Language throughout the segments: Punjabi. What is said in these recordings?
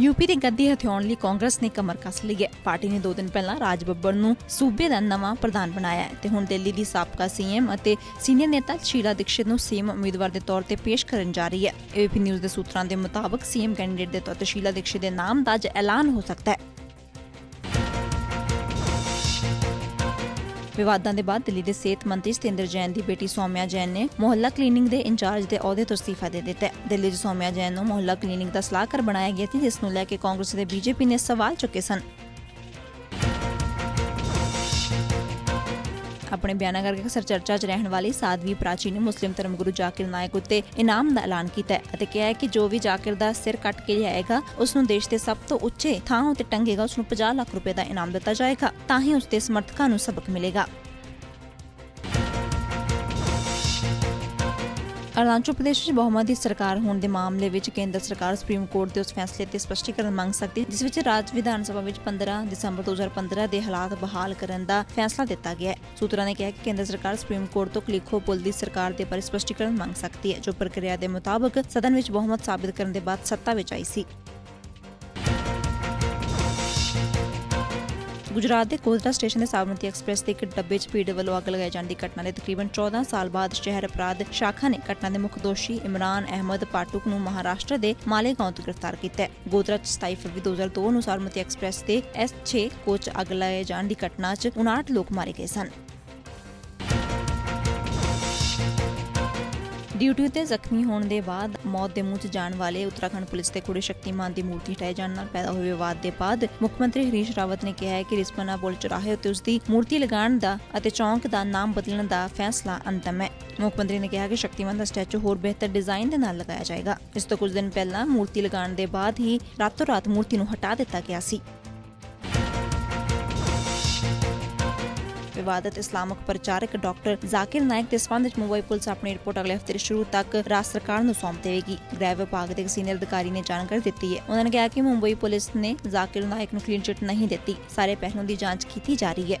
ਯੂਪੀ ਦੀ ਗੱਦੀ ਹਥਿਆਉਣ ਲਈ ਕਾਂਗਰਸ ਨੇ ਕਮਰ ਕੱਸ ਲਈ ਹੈ। ਪਾਰਟੀ ਨੇ 2 ਦਿਨ ਪਹਿਲਾਂ ਰਾਜ ਬੱਬਰ ਨੂੰ ਸੂਬੇ ਦਾ ਨਵਾਂ ਪ੍ਰਧਾਨ ਬਣਾਇਆ ਹੈ ਤੇ ਹੁਣ ਦਿੱਲੀ ਦੀ ਸਾਬਕਾ ਸੀਐਮ ਅਤੇ ਸੀਨੀਅਰ ਨੇਤਾ ਸ਼ੀਲਾ ਦੀਕਸ਼ਿਤ ਨੂੰ ਸੀਐਮ ਉਮੀਦਵਾਰ ਦੇ ਤੌਰ ਤੇ ਪੇਸ਼ ਕਰਨ ਜਾ ਰਹੀ ਹੈ। ਏਬੀਪੀ ਨਿਊਜ਼ ਦੇ ਸੂਤਰਾਂ ਦੇ ਮੁਤਾਬਕ ਸੀਐਮ ਕੈਂਡੀਡੇਟ ਦੇ ਤੌਰ ਤੇ ਸ਼ੀਲਾ ਦੀਕਸ਼ਿਤ ਦੇ ਨਾਮ ਦਾ ਅੱਜ ਐਲਾਨ ਹੋ ਸਕਦਾ ਹੈ। ਵਿਵਾਦਾਂ ਦੇ ਬਾਅਦ ਦਿੱਲੀ ਦੇ ਸਿਹਤ ਮੰਤਰੀ ਸਤਿੰਦਰ ਜੈਨ ਦੀ ਬੇਟੀ ਸੌਮਿਆ ਜੈਨ ਨੇ ਮੁਹੱਲਾ ਕਲੀਨਿੰਗ ਦੇ ਇੰਚਾਰਜ ਦੇ ਅਹੁਦੇ ਤੋਂ ਅਸਤੀਫਾ ਦੇ ਦਿੱਤਾ ਹੈ। ਦਿੱਲੀ 'ਚ ਸੌਮਿਆ ਜੈਨ ਨੂੰ ਮੁਹੱਲਾ ਕਲੀਨਿੰਗ ਦਾ ਸਲਾਹਕਾਰ ਬਣਾਇਆ ਗਿਆ ਸੀ, ਜਿਸ ਨੂੰ ਲੈ ਕੇ ਕਾਂਗਰਸ ਤੇ ਬੀਜੇਪੀ ਨੇ ਸਵਾਲ ਚੁੱਕੇ ਸਨ। ਆਪਣੇ ਬਿਆਨਾਂ ਕਰਕੇ ਅਕਸਰ ਚਰਚਾ 'ਚ ਰਹਿਣ ਵਾਲੀ ਸਾਧਵੀ ਪ੍ਰਾਚੀ ਨੇ ਮੁਸਲਿਮ ਧਰਮ ਗੁਰੂ ਜਾਕਿਰ ਨਾਇਕ ਉੱਤੇ ਇਨਾਮ ਦਾ ਐਲਾਨ ਕੀਤਾ ਹੈ ਅਤੇ ਕਿਹਾ ਹੈ ਕਿ ਜੋ ਵੀ ਜਾਕਿਰ ਦਾ ਸਿਰ ਕੱਟ ਕੇ ਲਿਆਏਗਾ, ਉਸ ਨੂੰ ਦੇਸ਼ ਦੇ ਸਭ ਤੋਂ ਉੱਚੇ ਥਾਂ ਉੱਤੇ ਟੰਗੇਗਾ, ਉਸ ਨੂੰ 50 ਲੱਖ ਰੁਪਏ ਦਾ ਇਨਾਮ ਦਿੱਤਾ ਜਾਏਗਾ, ਤਾਂ ਹੀ ਉਸ ਦੇ ਸਮਰਥਕਾਂ ਨੂੰ ਸਬਕ ਮਿਲੇਗਾ। ਅਰੁਣਾਚਲ ਪ੍ਰਦੇਸ਼ ਵਿੱਚ ਬਹੁਮਤ ਦੀ ਸਰਕਾਰ ਹੋਣ ਦੇ ਮਾਮਲੇ ਵਿੱਚ ਕੇਂਦਰ ਸਰਕਾਰ ਸੁਪਰੀਮ ਕੋਰਟ ਦੇ ਉਸ ਫੈਸਲੇ ਤੇ ਸਪਸ਼ਟੀਕਰਨ ਮੰਗ ਸਕਦੀ ਜਿਸ ਵਿੱਚ ਰਾਜ ਵਿਧਾਨ ਸਭਾ ਵਿੱਚ 15 ਦਸੰਬਰ 2015 ਦੇ ਹਾਲਾਤ ਬਹਾਲ ਕਰਨ ਦਾ ਫੈਸਲਾ ਦਿੱਤਾ ਗਿਆ ਹੈ। ਸੂਤਰਾਂ ਨੇ ਕਿਹਾ ਕਿ ਕੇਂਦਰ ਸਰਕਾਰ ਸੁਪਰੀਮ ਕੋਰਟ ਤੋਂ ਕਲਿਖੋ ਪੁਲ ਦੀ ਸਰਕਾਰ ਦੇ ਬਾਰੇ ਸਪਸ਼ਟੀਕਰਨ ਮੰਗ ਸਕਦੀ ਹੈ, ਜੋ ਪ੍ਰਕਿਰਿਆ ਦੇ ਮੁਤਾਬਕ ਸਦਨ ਵਿੱਚ ਬਹੁਮਤ ਸਾਬਿਤ ਕਰਨ ਦੇ ਬਾਅਦ ਸੱਤਾ ਵਿੱਚ ਆਈ ਸੀ। ਗੁਜਰਾਤ ਦੇ ਕੋਦਰਾ ਸਟੇਸ਼ਨ ਦੇ ਸਾਬਰਮਤੀ ਐਕਸਪ੍ਰੈਸ ਦੇ ਇੱਕ ਡੱਬੇ 'ਚ ਭੀੜ ਵੱਲੋਂ ਅੱਗ ਲਗਾਏ ਜਾਣ ਦੀ ਘਟਨਾ ਦੇ ਤਕਰੀਬਨ 14 ਸਾਲ ਬਾਅਦ ਸ਼ਹਿਰ ਅਪਰਾਧ ਸ਼ਾਖਾ ਨੇ ਘਟਨਾ ਦੇ ਮੁੱਖ ਦੋਸ਼ੀ ਇਮਰਾਨ ਅਹਿਮਦ ਪਾਟੁਕ ਨੂੰ ਮਹਾਰਾਸ਼ਟਰ ਦੇ ਮਾਲੇਗਾਉਂ ਤੋਂ ਗ੍ਰਿਫਤਾਰ ਕੀਤਾ ਹੈ। ਗੋਦਰਾ 'ਚ 27 ਫਰਵਰੀ 2002 ਨੂੰ ਸਾਬਰਮਤੀ ਐਕਸਪ੍ਰੈਸ ਦੇ S6 ਕੋਚ ਅੱਗ ਲਗਾਏ ਜਾਣ ਦੀ ਘਟਨਾ 'ਚ 59 ਲੋਕ ਮਾਰੇ ਗਏ ਸਨ। ਡਿਊਟੀ ਉਤੇ ਜ਼ਖਮੀ ਹੋਣ ਦੇ ਬਾਅਦ ਮੌਤ ਦੇ ਮੂੰਹ 'ਚ ਜਾਣ ਵਾਲੇ ਉੱਤਰਾਖੰਡ ਪੁਲਿਸ ਦੇ ਕੁੜੇ ਸ਼ਕਤੀਮਾਨ ਦੀ ਮੂਰਤੀ ਹਟਾਏ ਜਾਣ ਨਾਲ ਪੈਦਾ ਹੋਏ ਵਿਵਾਦ ਦੇ ਬਾਅਦ ਮੁੱਖ ਮੰਤਰੀ ਹਰੀਸ਼ ਰਾਵਤ ਨੇ ਕਿਹਾ ਹੈ ਕਿ ਰਿਸਪਨਾ ਬੋਲ ਚੌਰਾਹੇ ਉੱਤੇ ਉਸ ਦੀ ਮੂਰਤੀ ਲਗਾਉਣ ਦਾ ਅਤੇ ਚੌਂਕ ਦਾ ਨਾਮ ਬਦਲਣ ਦਾ ਫੈਸਲਾ ਅੰਤਮ ਹੈ। ਮੁੱਖ ਮੰਤਰੀ ਨੇ ਕਿਹਾ ਕਿ ਸ਼ਕਤੀਮਾਨ ਦਾ ਸਟੈਚੂ ਹੋਰ ਬਿਹਤਰ ਡਿਜ਼ਾਈਨ ਦੇ ਨਾਲ ਲਗਾਇਆ ਜਾਏਗਾ। ਇਸ ਤੋਂ ਕੁਝ ਦਿਨ ਪਹਿਲਾਂ ਮੂਰਤੀ ਲਗਾਉਣ ਦੇ ਬਾਅਦ ਹੀ ਰਾਤੋਂ ਰਾਤ ਮੂਰਤੀ ਨੂੰ ਹਟਾ ਦਿੱਤਾ ਗਿਆ ਸੀ। ਵਿਵਾਦਤ ਇਸਲਾਮਿਕ ਪ੍ਰਚਾਰਕ ਡਾਕਟਰ ਜ਼ਾਕਿਰ ਨਾਇਕ ਦੇ ਸਬੰਧ ਵਿੱਚ ਮੁੰਬਈ ਪੁਲਿਸ ਆਪਣੀ ਰਿਪੋਰਟ ਅਗਲੇ ਹਫ਼ਤੇ ਸ਼ੁਰੂ ਤੱਕ ਰਾਜ ਸਰਕਾਰ ਨੂੰ ਸੌਂਪ ਦੇਵੇਗੀ। ਗ੍ਰਹਿ ਵਿਭਾਗ ਦੇ ਇੱਕ ਸੀਨੀਅਰ ਅਧਿਕਾਰੀ ਨੇ ਜਾਣਕਾਰੀ ਦਿੱਤੀ ਹੈ। ਉਹਨਾਂ ਨੇ ਕਿਹਾ ਕਿ ਮੁੰਬਈ ਪੁਲਿਸ ਨੇ ਜ਼ਾਕਿਰ ਨਾਇਕ ਨੂੰ ਕਲੀਨ ਚਿਟ ਨਹੀਂ ਦਿੱਤੀ। ਸਾਰੇ ਪਹਿਲੂਆਂ ਦੀ ਜਾਂਚ ਕੀਤੀ ਜਾ ਰਹੀ ਹੈ।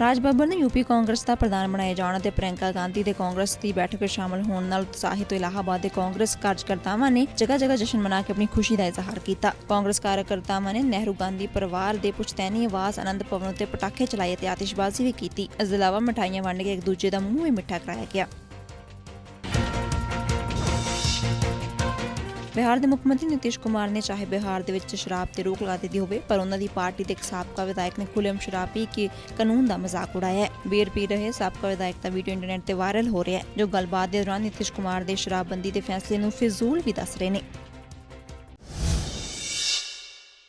ਰਾਜ ਬੱਬਰ ਨੇ ਯੂਪੀ ਕਾਂਗਰਸ ਦਾ ਪ੍ਰਧਾਨ ਬਣਾਏ ਜਾਣ ਅਤੇ ਪ੍ਰਿਯੰਕਾ ਗਾਂਧੀ ਦੇ ਕਾਂਗਰਸ ਦੀ ਬੈਠਕ ਵਿੱਚ ਸ਼ਾਮਲ ਹੋਣ ਨਾਲ ਉਤਸ਼ਾਹਿਤ ਇਲਾਹਾਬਾਦ ਦੇ ਕਾਂਗਰਸ ਕਾਰਜਕਰਤਾਵਾਂ ਨੇ ਜਗ੍ਹਾ ਜਗ੍ਹਾ ਜਸ਼ਨ ਮਨਾ ਕੇ ਆਪਣੀ ਖੁਸ਼ੀ ਦਾ ਇਜ਼ਹਾਰ ਕੀਤਾ। ਕਾਂਗਰਸ ਕਾਰਜਕਰਤਾਵਾਂ ਨੇ ਨਹਿਰੂ ਗਾਂਧੀ ਪਰਿਵਾਰ ਦੇ ਪੁਸ਼ਤੈਨੀ ਆਵਾਸ ਆਨੰਦ ਭਵਨ ਉੱਤੇ ਪਟਾਕੇ ਚਲਾਏ ਅਤੇ ਆਤਿਸ਼ਬਾਜ਼ੀ ਵੀ ਕੀਤੀ। ਇਸ ਦੇ ਇਲਾਵਾ ਮਠਾਈਆਂ ਵੰਡ ਕੇ ਇੱਕ ਦੂਜੇ ਦਾ ਮੂੰਹ ਵੀ ਮਿੱਠਾ ਕਰਾਇਆ ਗਿਆ। ਬਿਹਾਰ ਦੇ ਮੁੱਖ ਮੰਤਰੀ ਨਿਤਿਸ਼ ਕੁਮਾਰ ਨੇ ਚਾਹੇ ਬਿਹਾਰ ਦੇ ਵਿੱਚ ਸ਼ਰਾਬ ਤੇ ਰੋਕ ਲਗਾ ਦਿੱਤੀ ਹੋਵੇ, ਪਰ ਉਹਨਾਂ ਦੀ ਪਾਰਟੀ ਦੇ ਇੱਕ ਸਾਬਕਾ ਵਿਧਾਇਕ ਨੇ ਖੁੱਲ੍ਹੇਆਮ ਸ਼ਰਾਬ ਪੀ ਕੇ ਕਾਨੂੰਨ ਦਾ ਮਜ਼ਾਕ ਉਡਾਇਆ ਹੈ। ਬੀਅਰ ਪੀ ਰਹੇ ਸਾਬਕਾ ਵਿਧਾਇਕ ਦਾ ਵੀਡੀਓ ਇੰਟਰਨੈਟ ਤੇ ਵਾਇਰਲ ਹੋ ਰਿਹਾ ਹੈ, ਜੋ ਗੱਲਬਾਤ ਦੇ ਦੌਰਾਨ ਨਿਤਿਸ਼ ਕੁਮਾਰ ਦੇ ਸ਼ਰਾਬਬੰਦੀ ਦੇ ਫੈਸਲੇ ਨੂੰ ਫਿਜ਼ੂਲ ਵੀ ਦੱਸ ਰਹੇ ਨੇ।